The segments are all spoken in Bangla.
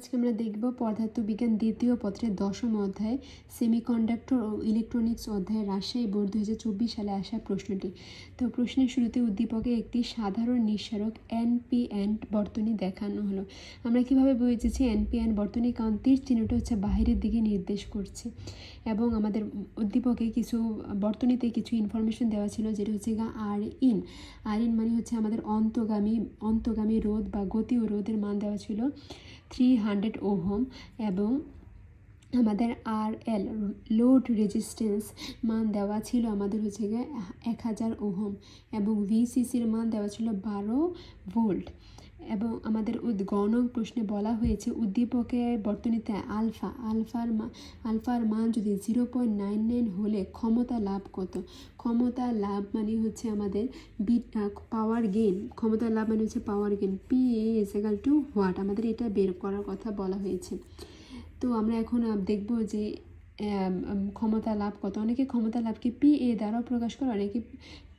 আজকে আমরা দেখব পদার্থবিজ্ঞান দ্বিতীয় পত্রের দশম অধ্যায় সেমিকন্ডাক্টর ও ইলেকট্রনিক্স অধ্যায় রাজশাহী বোর্ড দু হাজার চব্বিশ সালে আসা প্রশ্নটি। তো প্রশ্নের শুরুতে উদ্দীপকে একটি সাধারণ নিঃসারক এনপিএন বর্তনী দেখানো হলো। আমরা কীভাবে বুঝেছি এনপিএন বর্তনী? কারণ তীর চিহ্নটা হচ্ছে বাহিরের দিকে নির্দেশ করছে। এবং আমাদের উদ্দীপকে কিছু, বর্তনীতে কিছু ইনফরমেশন দেওয়া ছিল যেটা হচ্ছে গা আর ইন আর ইন মানে হচ্ছে আমাদের অন্তগামী অন্তগামী রোধ বা গতি ও রোধের মান দেওয়া ছিল। থ্রি হান্ড্রেড ওহম এবং আমাদের আর এল লোড রেজিস্ট্যান্স মান দেওয়া ছিল আমাদের হচ্ছে গিয়ে এক হাজার ওহম এবং ভিসিসির মান দেওয়া ছিল বারো ভোল্ট এবং আমাদের উদ- গ নং প্রশ্নে বলা হয়েছে, উদ্দীপকের বর্তনীতে আলফা, আলফার মা, আলফার মান যদি জিরো পয়েন্ট নাইন নাইন হলে ক্ষমতা লাভ কত? ক্ষমতা লাভ মানে হচ্ছে আমাদের বিট পাওয়ার গেইন ক্ষমতা লাভ মানে হচ্ছে power gain P A is equal to what আমাদের এটা বের করার কথা বলা হয়েছে। তো আমরা এখন দেখব যে ক্ষমতা লাভ কত? অনেকে ক্ষমতা লাভকে পি এ দ্বারাও প্রকাশ করে, অনেকে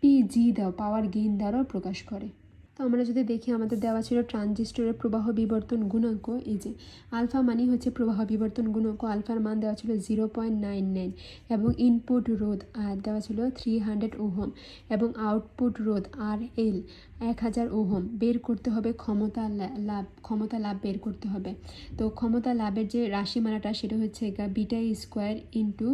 পি জি দাও পাওয়ার গেইন দ্বারাও প্রকাশ করে। তো আমরা যদি দেখি, আমাদের দেওয়া ছিল ট্রানজিস্টরের প্রবাহ বিবর্তন গুণাঙ্ক, এই যে আলফা মানি হচ্ছে প্রবাহ বিবর্তন গুণাঙ্ক, আলফার মান দেওয়া ছিল জিরো পয়েন্ট নাইন নাইন এবং ইনপুট রোধ, আর দেওয়া ছিল থ্রি হান্ড্রেড ওহম এবং আউটপুট রোধ আর এল এক হাজার ওহম। বের করতে হবে ক্ষমতা লাভ ক্ষমতা লাভ বের করতে হবে। তো ক্ষমতা লাভের যে রাশিমালাটা, সেটা হচ্ছে beta square into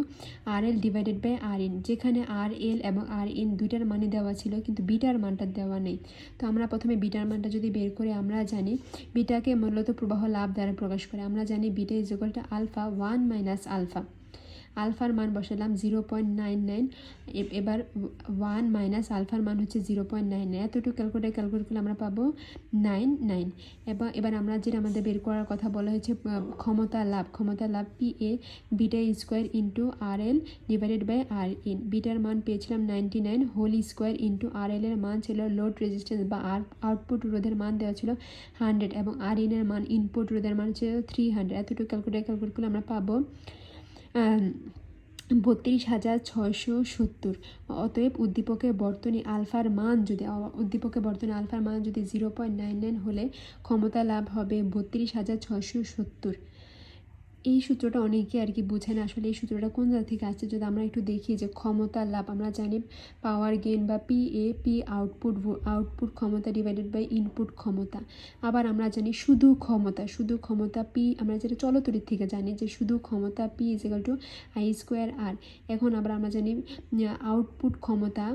R L divided by R in যেখানে আর এল এবং আর ইন দুইটার মানে দেওয়া ছিল, কিন্তু বিটার মানটা দেওয়া নেই। তো আমরা প্রথমে বিটার মানটা যদি বের করে, আমরা জানি বিটাকে মূলত প্রবাহ লাভ দ্বারা প্রকাশ করে। আমরা জানি beta is alpha one minus alpha. আলফার মান বসালাম জিরো পয়েন্ট নাইন নাইন। এবার ওয়ান মাইনাস আলফার মান হচ্ছে জিরো পয়েন্ট নাইন নাইন। এতটুকু ক্যালকুলেট ক্যালকুলেট করলে আমরা পাবো নাইন নাইন। এবার এবার আমরা যেটা আমাদের বের করার কথা বলা হয়েছে ক্ষমতা লাভ। ক্ষমতা লাভ P A beta square into R L divided by R in bitter মান পেয়েছিলাম ninety nine, whole square into R L এর মান ছিল লোড রেজিস্ট্যান্স বা আর আউটপুট রোধের মান দেওয়া ছিল হান্ড্রেড এবং আর ইনের মান ইনপুট রোধের মান ছিল থ্রি হান্ড্রেড। এতটুকু ক্যালকুলেট ক্যালকুলেট করলে আমরা পাবো বত্রিশ হাজার ছয়শো সত্তর। অতএব উদ্দীপকের বর্তনী আলফার মান যদি, উদ্দীপকের বর্তনী আলফার মান যদি জিরো পয়েন্ট নাইন নাইন হলে ক্ষমতা লাভ হবে বত্রিশ হাজার ছয়শো সত্তর। এই সূত্রটা অনেকে আর কি বোঝে না আসলে এই সূত্রটা কোন জায়গা থেকে আসছে। যদি আমরা একটু দেখি যে ক্ষমতার লাভ, আমরা জানি পাওয়ার গেইন বা P A P output output ক্ষমতা ডিভাইডেড বাই ইনপুট ক্ষমতা। আবার আমরা জানি শুধু ক্ষমতা শুধু ক্ষমতা পি আমরা যেটা চলতরির থেকে জানি যে শুধু ক্ষমতা P is equal to I square R এখন আবার আমরা জানি আউটপুট ক্ষমতা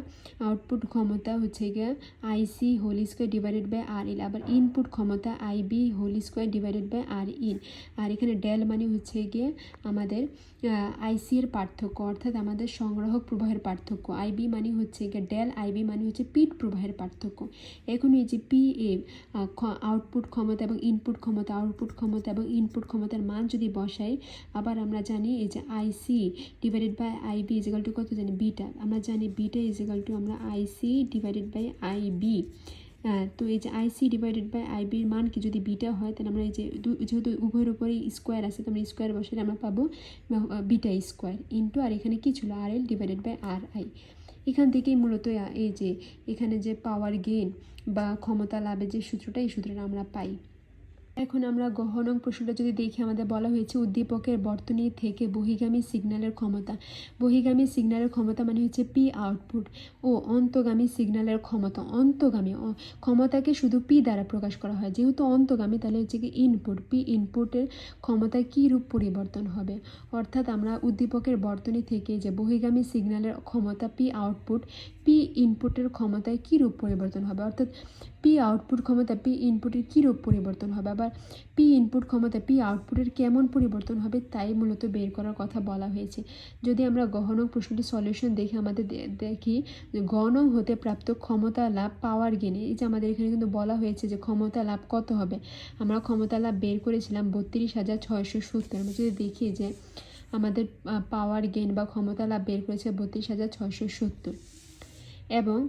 আউটপুট ক্ষমতা হচ্ছে গিয়ে IC whole square divided by R L আবার ইনপুট ক্ষমতা I B whole square divided by R in R এখানে ডেল মানে হচ্ছে গিয়ে আমাদের আইসি এর পার্থক্য, অর্থাৎ আমাদের সংগ্রাহক প্রবাহের পার্থক্য। আইবি মানে হচ্ছে গিয়ে ডেল আইবি মানে হচ্ছে পিট প্রবাহের পার্থক্য। এখন এই যে পি এ আউটপুট ক্ষমতা এবং ইনপুট ক্ষমতা আউটপুট ক্ষমতা এবং ইনপুট ক্ষমতার মান যদি বসাই, আবার আমরা জানি এই যে IC divided by IB is equal to কত জানি বিটা আমরা জানি বিটা ইজিক্যাল টু আমরা আইসি ডিভাইডেড বাই আইবি তো এই যে আইসি ডিভাইডেড বাই আইবির মান কি যদি বিটা হয়, তাহলে আমরা এই যে যেহেতু উভয়ের উপরেই স্কোয়ার আছে, তো আমরা স্কোয়ার বসে আমরা পাবো বিটা স্কোয়ার ইন্টু আর এখানে কি ছিল? R L divided by R I এখান থেকেই মূলত এই যে এখানে যে পাওয়ার গেইন বা ক্ষমতা লাভের যে সূত্রটা, এই সূত্রটা আমরা পাই। এখন আমরা গহনং প্রশ্নটা যদি দেখি, আমাদের বলা হয়েছে উদ্দীপকের বর্তনী থেকে বহিগামী সিগন্যালের ক্ষমতা। বহিগামী সিগন্যালের ক্ষমতা মানে হচ্ছে পি আউটপুট ও অন্তগামী সিগন্যালের ক্ষমতা। অন্তগামী ক্ষমতাকে শুধু পি দ্বারা প্রকাশ করা হয়। যেহেতু অন্তগামী, তাহলে হচ্ছে কি ইনপুট পি ইনপুটের ক্ষমতায় কী রূপ পরিবর্তন হবে? অর্থাৎ আমরা উদ্দীপকের বর্তনী থেকে যে বহিগামী সিগন্যালের ক্ষমতা পি আউটপুট পি ইনপুটের ক্ষমতায় কী রূপ পরিবর্তন হবে? অর্থাৎ পি আউটপুট ক্ষমতা পি ইনপুটের কী রূপ পরিবর্তন হবে? আবার পি ইনপুট ক্ষমতা পি আউটপুটের কেমন পরিবর্তন হবে তাই মূলত বের করার কথা বলা হয়েছে। যদি আমরা গহনক প্রশ্নটির সলিউশন দেখে আমাদের দেখি গণং হতে প্রাপ্ত ক্ষমতা লাভ পাওয়ার গেনে এই যে আমাদের এখানে কিন্তু বলা হয়েছে যে ক্ষমতা লাভ কত হবে? আমরা ক্ষমতা লাভ বের করেছিলাম বত্রিশ হাজার ছয়শো সত্তর। আমরা যদি দেখি যে আমাদের পাওয়ার গেন বা ক্ষমতা লাভ বের করেছে বত্রিশ হাজার ছয়শো সত্তর। এবং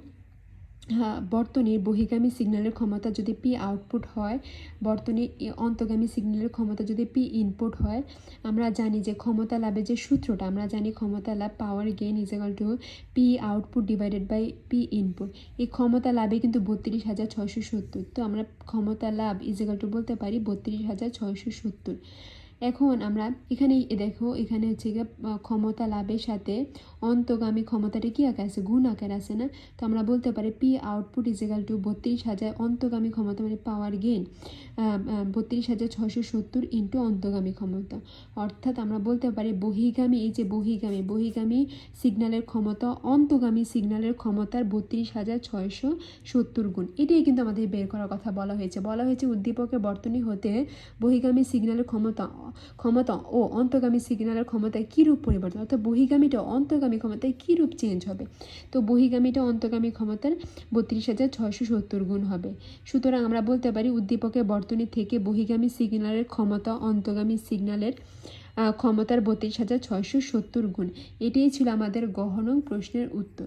বর্তনীর বহিগামী সিগন্যালের ক্ষমতা যদি পি আউটপুট হয় বর্তনীর অন্তগামী সিগন্যালের ক্ষমতা যদি পি ইনপুট হয়, আমরা জানি যে ক্ষমতা লাভের যে সূত্রটা, আমরা জানি ক্ষমতা লাভ power gain is to P output divided by P input এই ক্ষমতা লাভে কিন্তু বত্রিশ হাজার ছয়শো সত্তর, তো আমরা ক্ষমতা লাভ ইজ টু বলতে পারি বত্রিশ হাজার ছয়শো সত্তর। এখন আমরা এখানে দেখো, এখানে হচ্ছে গিয়ে ক্ষমতা লাভের সাথে অন্তগামী ক্ষমতাটা কী আকার আছে? গুণ আকার আছে না? তো আমরা বলতে পারি পি আউটপুট ইজিক্যাল টু বত্রিশ হাজার অন্তগামী ক্ষমতা মানে পাওয়ার গেন বত্রিশ হাজার ছশো সত্তর ইন্টু অন্তগামী ক্ষমতা। অর্থাৎ আমরা বলতে পারি বহিগামী, এই যে বহিগামী বহিগামী সিগন্যালের ক্ষমতা, অন্তগামী সিগন্যালের ক্ষমতার বত্রিশ হাজার ছয়শো সত্তর গুণ। এটাই কিন্তু আমাদের বের করার কথা বলা হয়েছে। বলা হয়েছে উদ্দীপকের বর্তনী হতে বহিগামী সিগন্যালের ক্ষমতা ক্ষমতা ও অন্তগামী সিগন্যালের ক্ষমতায় কীরূপ পরিবর্তন? অর্থাৎ বহিগামীটা অন্তগামী ক্ষমতায় কীরূপ চেঞ্জ হবে? তো বহিগামীটা অন্তগামী ক্ষমতার বত্রিশ হাজার ছয়শো সত্তর গুণ হবে। সুতরাং আমরা বলতে পারি উদ্দীপকের বর্তনী থেকে বহিগামী সিগন্যালের ক্ষমতা অন্তগামী সিগন্যালের আহ, ক্ষমতার বত্রিশ হাজার ছয়শো সত্তর গুণ। এটাই ছিল আমাদের গহন প্রশ্নের উত্তর।